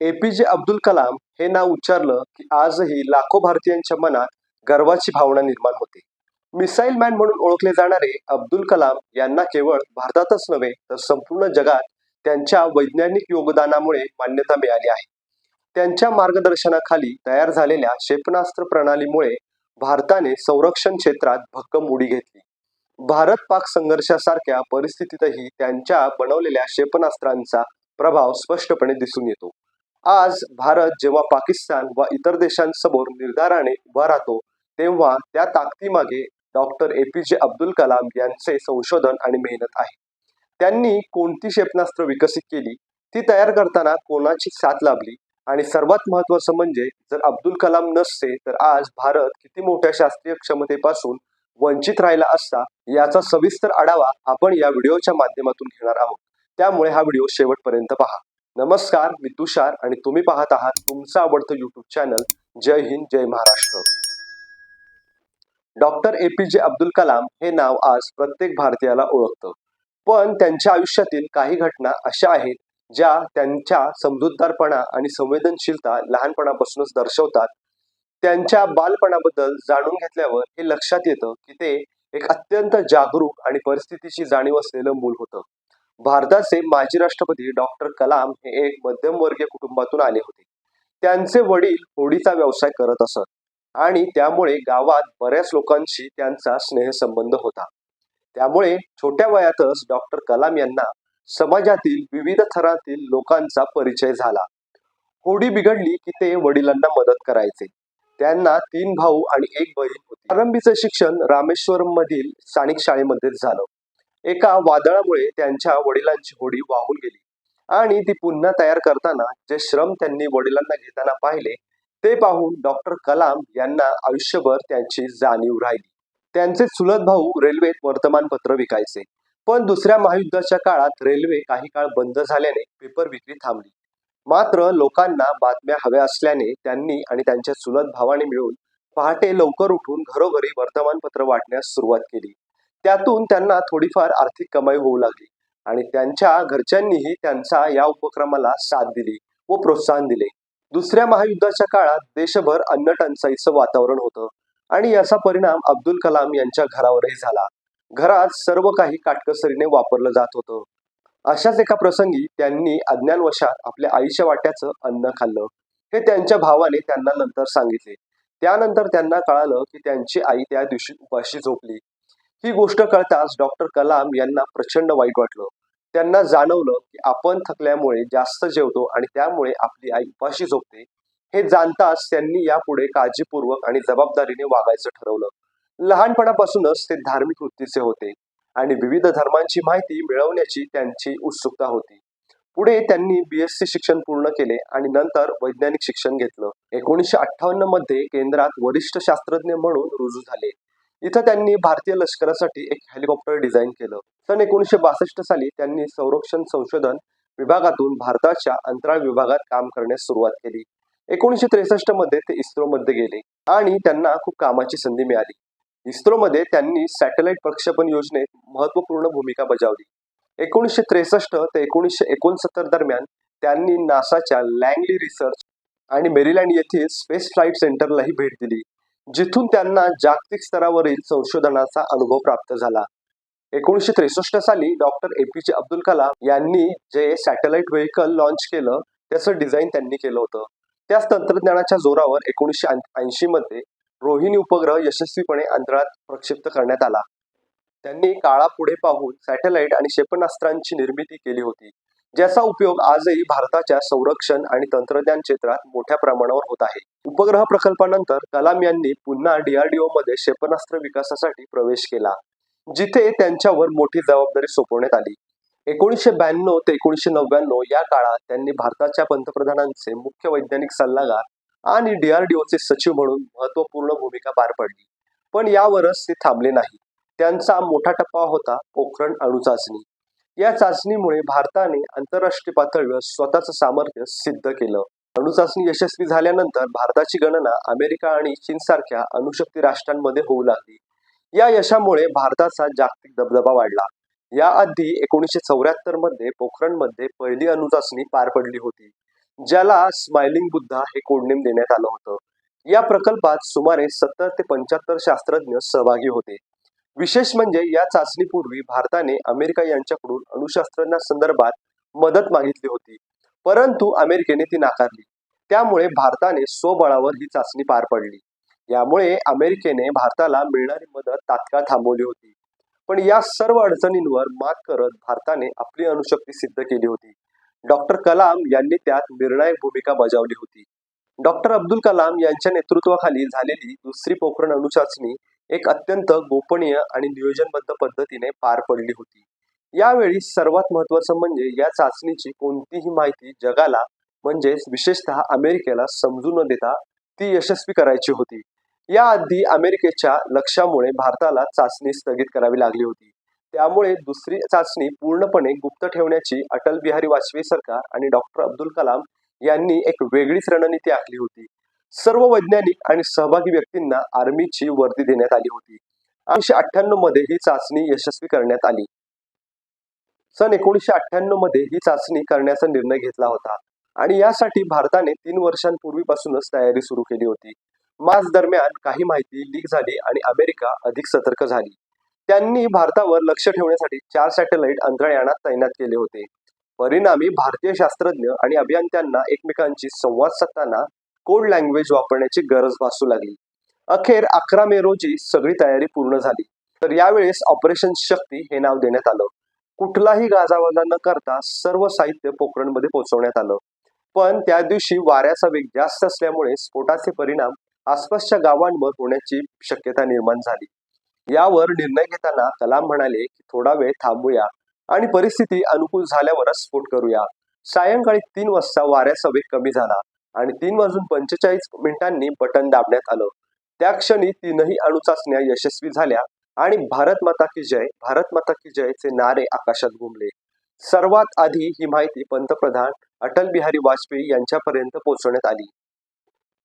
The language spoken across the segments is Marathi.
एपीजे अब्दुल कलाम हे नाव उच्चारलं की आजही लाखो भारतीयांच्या मनात गर्वाची भावना निर्माण होते. मिसाईल मॅन म्हणून ओळखले जाणारे अब्दुल कलाम यांना केवळ भारतातच नव्हे तर संपूर्ण जगात त्यांच्या वैज्ञानिक योगदानामुळे मान्यता मिळाली आहे. त्यांच्या मार्गदर्शनाखाली तयार झालेल्या क्षेपणास्त्र प्रणालीमुळे भारताने संरक्षण क्षेत्रात भक्कम उडी घेतली. भारत पाक संघर्षासारख्या परिस्थितीतही त्यांच्या बनवलेल्या क्षेपणास्त्रांचा प्रभाव स्पष्टपणे दिसून येतो. आज भारत जेव्हा पाकिस्तान व इतर देशांसमोर निर्धाराने उभा राहतो तेव्हा त्या ताकदीमागे doctor A P J Abdul Kalam यांचे संशोधन आणि मेहनत आहे. त्यांनी कोणती क्षेपणास्त्र विकसित केली ती तयार करताना कोणाची साथ लाभली आणि सर्वात महत्वाचं म्हणजे जर अब्दुल कलाम नसते तर आज भारत किती मोठ्या शास्त्रीय क्षमतेपासून वंचित राहिला असता याचा सविस्तर आढावा आपण या व्हिडिओच्या माध्यमातून घेणार आहोत. त्यामुळे हा व्हिडिओ शेवटपर्यंत पहा. नमस्कार मी तुषार आणि तुम्ही पाहत आहात तुमचं आवडतं युट्यूब चॅनल जय हिंद जय Maharashtra. Doctor A P J Abdul Kalam हे नाव आज प्रत्येक भारतीयाला ओळखतं. पण त्यांच्या आयुष्यातील काही घटना अशा आहेत ज्या त्यांच्या समजूतदारपणा आणि संवेदनशीलता लहानपणापासूनच दर्शवतात. त्यांच्या बालपणाबद्दल जाणून घेतल्यावर हे लक्षात येतं की ते एक अत्यंत जागरूक आणि परिस्थितीची जाणीव असलेलं मूल होतं. भारताचे माजी राष्ट्रपती डॉक्टर कलाम हे एक मध्यमवर्गीय कुटुंबातून आले होते. त्यांचे वडील होडीचा व्यवसाय करत असत आणि त्यामुळे गावात बऱ्याच लोकांशी त्यांचा स्नेहसंबंध होता. त्यामुळे छोट्या वयातच डॉक्टर कलाम यांना समाजातील विविध थरातील लोकांचा परिचय झाला. होडी बिघडली की ते वडिलांना मदत करायचे. त्यांना तीन भाऊ आणि एक बहीण होती. प्रारंभीचं शिक्षण रामेश्वरम मधील स्थानिक शाळेमध्येच झालं. एका वादळामुळे त्यांच्या वडिलांची होडी वाहून गेली. आणि ती पुन्हा तयार करताना जे श्रम त्यांनी वडिलांना घेताना पाहिले ते पाहून डॉक्टर कलाम यांना आयुष्यभर त्यांची जाणीव राहिली. त्यांचे चुलत भाऊ रेल्वेत वर्तमानपत्र विकायचे. पण दुसऱ्या महायुद्धाच्या काळात रेल्वे काही काळ बंद झाल्याने पेपर विक्री थांबली. मात्र लोकांना बातम्या हव्या असल्याने त्यांनी आणि त्यांच्या चुलत भावाने मिळून पहाटे लवकर उठून घरोघरी वर्तमानपत्र वाटण्यास सुरुवात केली. त्यातून त्यांना थोडीफार आर्थिक कमाई होऊ लागली आणि त्यांच्या घरच्यांनीही त्यांचा या उपक्रमाला साथ दिली व प्रोत्साहन दिले. दुसऱ्या महायुद्धाच्या काळात देशभर अन्न टंचाईचं वातावरण होतं आणि याचा परिणाम अब्दुल कलाम यांच्या घरावरही झाला. घरात सर्व काही काटकसरीने वापरलं जात होतं. अशाच एका प्रसंगी त्यांनी अज्ञानवशात आपल्या आईच्या वाट्याचं अन्न खाल्लं. हे त्यांच्या भावाने त्यांना नंतर सांगितले. त्यानंतर त्यांना कळालं की त्यांची आई त्या दिवशी उपाशी झोपली. ही गोष्ट कळताच डॉक्टर कलाम यांना प्रचंड वाईट वाटलं. त्यांना जाणवलं की आपण थकल्यामुळे जास्त जेवतो आणि त्यामुळे आपली आई उपाशी झोपते. हे जाणताच त्यांनी यापुढे काळजीपूर्वक आणि जबाबदारीने वागायचं ठरवलं. लहानपणापासूनच ते धार्मिक वृत्तीचे होते आणि विविध धर्मांची माहिती मिळवण्याची त्यांची उत्सुकता होती. पुढे त्यांनी बीएससी शिक्षण पूर्ण केले आणि नंतर वैज्ञानिक शिक्षण घेतलं. एकोणीसशे अठ्ठावन्नमध्ये केंद्रात वरिष्ठ शास्त्रज्ञ म्हणून रुजू झाले. इथं त्यांनी भारतीय लष्करासाठी एक हेलिकॉप्टर डिझाईन केलं. सन एकोणीसशे बासष्ट साली त्यांनी संरक्षण संशोधन विभागातून भारताच्या अंतराळ विभागात काम करण्यास सुरुवात केली. एकोणीसशे त्रेसष्टमध्ये ते इस्रोमध्ये गेले आणि त्यांना खूप कामाची संधी मिळाली. इस्रोमध्ये त्यांनी सॅटेलाइट प्रक्षेपण योजनेत महत्त्वपूर्ण भूमिका बजावली. एकोणीसशे त्रेसष्ट ते एकोणीसशे एकोणसत्तर दरम्यान त्यांनी नासाच्या लँगली रिसर्च आणि मेरीलँड येथील स्पेस फ्लाईट सेंटरलाही भेट दिली. जिथून त्यांना जागतिक स्तरावरील संशोधनाचा अनुभव प्राप्त झाला. एकोणीसशे त्रेसष्ट साली doctor A P J Abdul Kalam यांनी जे सॅटेलाइट व्हेकल लॉन्च केलं त्याचं डिझाईन त्यांनी केलं होतं. त्याच तंत्रज्ञानाच्या जोरावर एकोणीसशे ऐंशी मध्ये रोहिणी उपग्रह यशस्वीपणे अंतराळात प्रक्षिप्त करण्यात आला. त्यांनी काळा पुढे पाहून सॅटेलाइट आणि क्षेपणास्त्रांची निर्मिती केली होती. ज्याचा उपयोग आजही भारताच्या संरक्षण आणि तंत्रज्ञान क्षेत्रात मोठ्या प्रमाणावर होत आहे. उपग्रह प्रकल्पानंतर कलाम यांनी पुन्हा डीआरडीओ मध्ये क्षेपणास्त्र विकासासाठी प्रवेश केला जिथे त्यांच्यावर मोठी जबाबदारी सोपवण्यात आली. एकोणीसशे ब्याण्णव ते एकोणीसशे नव्याण्णव या काळात त्यांनी भारताच्या पंतप्रधानांचे मुख्य वैज्ञानिक सल्लागार आणि डीआरडीओचे सचिव म्हणून महत्त्वपूर्ण भूमिका पार पडली. पण यावरच ते थांबले नाही त्यांचा मोठा टप्पा होता पोखरण अणुचाचणी. या चाचणीमुळे भारताने आंतरराष्ट्रीय पातळीवर स्वतःचं सामर्थ्य सिद्ध केलं. अणुचाचणी यशस्वी झाल्यानंतर भारताची गणना अमेरिका आणि चीन सारख्या अणुशक्ती राष्ट्रांमध्ये होऊ लागली. या यशामुळे भारताचा जागतिक दबदबा वाढला. याआधी एकोणीसशे चौऱ्याहत्तरमध्ये पोखरणमध्ये पहिली अणुचाचणी पार पडली होती ज्याला स्माइलिंग बुद्धा हे कोडनेम देण्यात आलं होतं. या प्रकल्पात सुमारे सत्तर ते पंच्याहत्तर शास्त्रज्ञ सहभागी होते. विशेष म्हणजे या चाचणीपूर्वी भारताने अमेरिका यांच्याकडून अणुशास्त्रज्ञांसंदर्भात मदत मागितली होती. परंतु अमेरिकेने ती नाकारली. त्यामुळे भारताने स्वबळावर ही चाचणी पार पडली. यामुळे अमेरिकेने भारताला मिळणारी मदत तात्काळ थांबवली होती. पण या सर्व अडचणींवर मात करत भारताने आपली अणुशक्ती सिद्ध केली होती. डॉक्टर कलाम यांनी त्यात निर्णायक भूमिका बजावली होती. डॉक्टर अब्दुल कलाम यांच्या नेतृत्वाखाली झालेली दुसरी पोखरण अणुचाचणी एक अत्यंत गोपनीय आणि नियोजनबद्ध पद्धतीने पार पडली होती. यावेळी सर्वात महत्वाचं म्हणजे या चाचणीची कोणतीही माहिती जगाला म्हणजेच विशेषतः अमेरिकेला समजू न देता ती यशस्वी करायची होती. याआधी अमेरिकेच्या लक्षामुळे भारताला चाचणी स्थगित करावी लागली होती. त्यामुळे दुसरी चाचणी पूर्णपणे गुप्त ठेवण्याची अटल बिहारी वाजपेयी सरकार आणि डॉक्टर अब्दुल कलाम यांनी एक वेगळीच रणनीती आखली होती. सर्व वैज्ञानिक आणि सहभागी व्यक्तींना आर्मीची वर्दी देण्यात आली होती. एकोणीशे अठ्ठ्याण्णवमध्ये ही चाचणी यशस्वी करण्यात आली. सन एकोणीसशे अठ्ठ्याण्णवमध्ये ही चाचणी करण्याचा निर्णय घेतला होता आणि यासाठी भारताने तीन वर्षांपूर्वीपासूनच तयारी सुरू केली होती. मार्च दरम्यान काही माहिती लीक झाली आणि अमेरिका अधिक सतर्क झाली. त्यांनी भारतावर लक्ष ठेवण्यासाठी चार सॅटेलाइट अंतराळयानात तैनात केले होते. परिणामी भारतीय शास्त्रज्ञ आणि अभियंत्यांना एकमेकांची संवाद साधताना कोड लँग्वेज वापरण्याची गरज भासू लागली. अखेर अकरा मे रोजी सगळी तयारी पूर्ण झाली. तर यावेळेस ऑपरेशन शक्ती हे नाव देण्यात आलं. कुठलाही गाजावाजा न करता सर्व साहित्य पोखरणमध्ये पोहोचवण्यात आलं. पण त्या दिवशी वाऱ्याचा वेग जास्त असल्यामुळे स्फोटाचे परिणाम आसपासच्या गावांवर होण्याची शक्यता निर्माण झाली. यावर निर्णय घेताना कलाम म्हणाले की थोडा वेळ थांबूया आणि परिस्थिती अनुकूल झाल्यावरच स्फोट करूया. सायंकाळी तीन वाजता वाऱ्याचा वेग कमी झाला. आणि तीन वाजून पंचेचाळीस मिनिटांनी बटन दाबण्यात आलं. त्या क्षणी तीनही अणुचाचण्या यशस्वी झाल्या आणि भारत माता की जय भारत माता की जयचे नारे आकाशात घुमले. सर्वात आधी ही माहिती पंतप्रधान अटल बिहारी वाजपेयी यांच्यापर्यंत पोहोचवण्यात आली.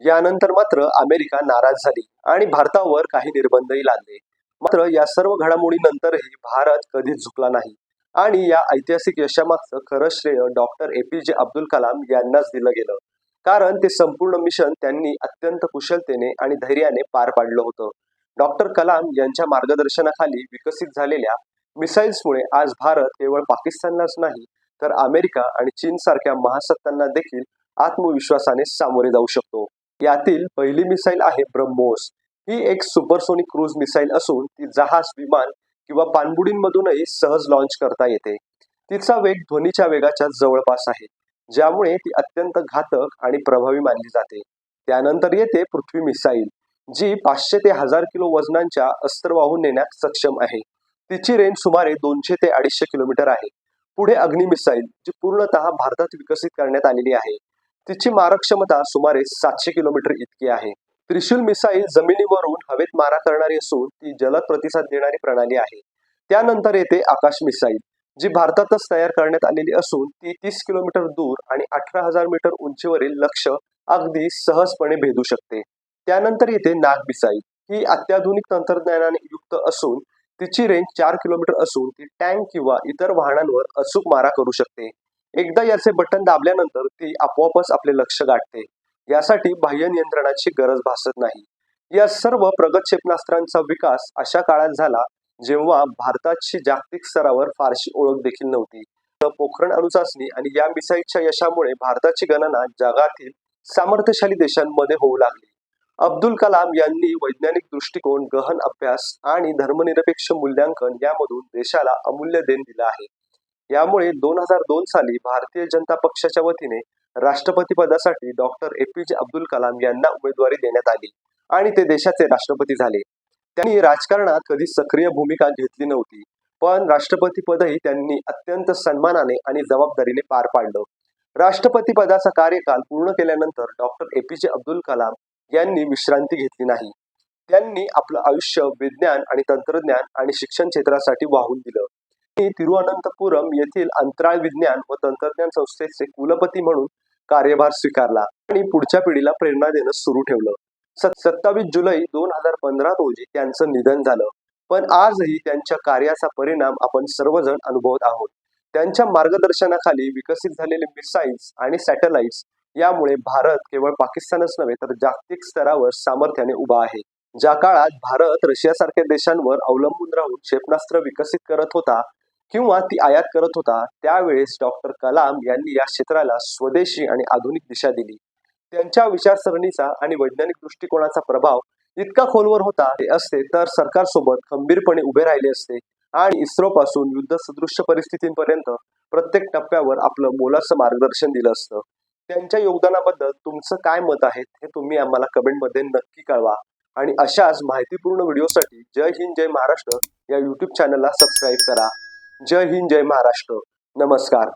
यानंतर मात्र अमेरिका नाराज झाली आणि भारतावर काही निर्बंधही लादले. मात्र या सर्व घडामोडीनंतरही भारत कधीच झुकला नाही. आणि या ऐतिहासिक यशामागचं खरं श्रेय doctor A P J Abdul Kalam यांनाच दिलं गेलं. कारण ते संपूर्ण मिशन त्यांनी अत्यंत कुशलतेने आणि धैर्याने पार पाडलं होतं. डॉक्टर कलाम यांच्या मार्गदर्शनाखाली विकसित झालेल्या मिसाईल्समुळे आज भारत केवळ पाकिस्तानलाच नाही तर अमेरिका आणि चीन सारख्या महासत्तांना देखील आत्मविश्वासाने सामोरे जाऊ शकतो. यातील पहिली मिसाईल आहे ब्रह्मोस. ही एक सुपरसोनिक क्रूज मिसाईल असून ती जहाज विमान किंवा पाणबुडींमधूनही सहज लॉन्च करता येते. तिचा वेग ध्वनीच्या वेगाच्या जवळपास आहे. ज्यामुळे ती अत्यंत घातक आणि प्रभावी मानली जाते. त्यानंतर येते पृथ्वी मिसाईल जी पाचशे ते हजार किलो वजनांच्या अस्त्र वाहून नेण्यात सक्षम आहे. तिची रेंज सुमारे दोनशे ते अडीचशे किलोमीटर आहे. पुढे अग्नि मिसाईल जी पूर्णतः भारतात विकसित करण्यात आलेली आहे. तिची मारक क्षमता सुमारे सातशे किलोमीटर इतकी आहे. त्रिशूल मिसाईल जमिनीवरून हवेत मारा करणारी असून ती जलद प्रतिसाद देणारी प्रणाली आहे. त्यानंतर येते आकाश मिसाईल जी भारतातच तयार करण्यात आलेली असून ती तीस किलोमीटर दूर आणि अठरा हजार मीटर उंचीवरील लक्ष अगदी सहजपणे भेदू शकते. त्यानंतर येते नागबिसाई ही अत्याधुनिक तंत्रज्ञानाने युक्त असून तिची रेंज चार किलोमीटर असून ती टँक किंवा इतर वाहनांवर अचूक मारा करू शकते. एकदा याचे बटन दाबल्यानंतर ती आपोआपच आपले लक्ष गाठते. यासाठी बाह्य नियंत्रणाची गरज भासत नाही. या सर्व प्रगत क्षेपणास्त्रांचा विकास अशा काळात झाला जेव्हा भारताची जागतिक स्तरावर फारशी ओळख देखील नव्हती. पोखरण अणुचाचणी आणि या मिसाईलच्या यशामुळे भारताची गणना जगातील सामर्थ्यशाली देशांमध्ये होऊ लागली. अब्दुल कलाम यांनी वैज्ञानिक दृष्टिकोन गहन अभ्यास आणि धर्मनिरपेक्ष मूल्यांकन यामधून देशाला अमूल्य देण दिलं आहे. यामुळे दोन हजार दोन साली भारतीय जनता पक्षाच्या वतीने राष्ट्रपती पदासाठी doctor A P J Abdul Kalam यांना उमेदवारी देण्यात आली आणि ते देशाचे राष्ट्रपती झाले. त्यांनी राजकारणात कधी सक्रिय भूमिका घेतली नव्हती. पण राष्ट्रपती पदही त्यांनी अत्यंत सन्मानाने आणि जबाबदारीने पार पाडलं. राष्ट्रपती पदाचा कार्यकाल पूर्ण केल्यानंतर doctor A. P. J. Abdul Kalam यांनी विश्रांती घेतली नाही. त्यांनी आपलं आयुष्य विज्ञान आणि तंत्रज्ञान आणि शिक्षण क्षेत्रासाठी वाहून दिलं. तिरुअनंतपुरम येथील अंतराळ विज्ञान व तंत्रज्ञान संस्थेचे कुलपती म्हणून कार्यभार स्वीकारला आणि पुढच्या पिढीला प्रेरणा देणं सुरू ठेवलं. सत्तावीस जुलै दोन हजार पंधरा रोजी त्यांचं निधन झालं. पण आजही त्यांच्या कार्याचा परिणाम आपण सर्वजण अनुभवत आहोत. त्यांच्या मार्गदर्शनाखाली विकसित झालेले मिसाईल्स आणि सॅटेलाइट्स यामुळे भारत केवळ पाकिस्तानच नव्हे तर जागतिक स्तरावर सामर्थ्याने उभा आहे. ज्या काळात भारत रशियासारख्या देशांवर अवलंबून राहून क्षेपणास्त्र विकसित करत होता किंवा ती आयात करत होता त्यावेळेस डॉक्टर कलाम यांनी या क्षेत्राला स्वदेशी आणि आधुनिक दिशा दिली. त्यांच्या विचारसरणीचा आणि वैज्ञानिक दृष्टिकोनाचा प्रभाव इतका खोलवर होता असते तर सरकारसोबत खंबीरपणे उभे राहिले असते आणि इस्रो पासून युद्ध सदृश्य परिस्थितींपर्यंत प्रत्येक टप्प्यावर आपलं मोलाचं मार्गदर्शन दिलं असतं. त्यांच्या योगदानाबद्दल तुमचं काय मत आहे हे तुम्ही आम्हाला कमेंटमध्ये नक्की कळवा. आणि अशाच माहितीपूर्ण व्हिडिओसाठी जय हिंद जय महाराष्ट्र या युट्यूब चॅनलला सबस्क्राईब करा. जय हिंद जय महाराष्ट्र. नमस्कार.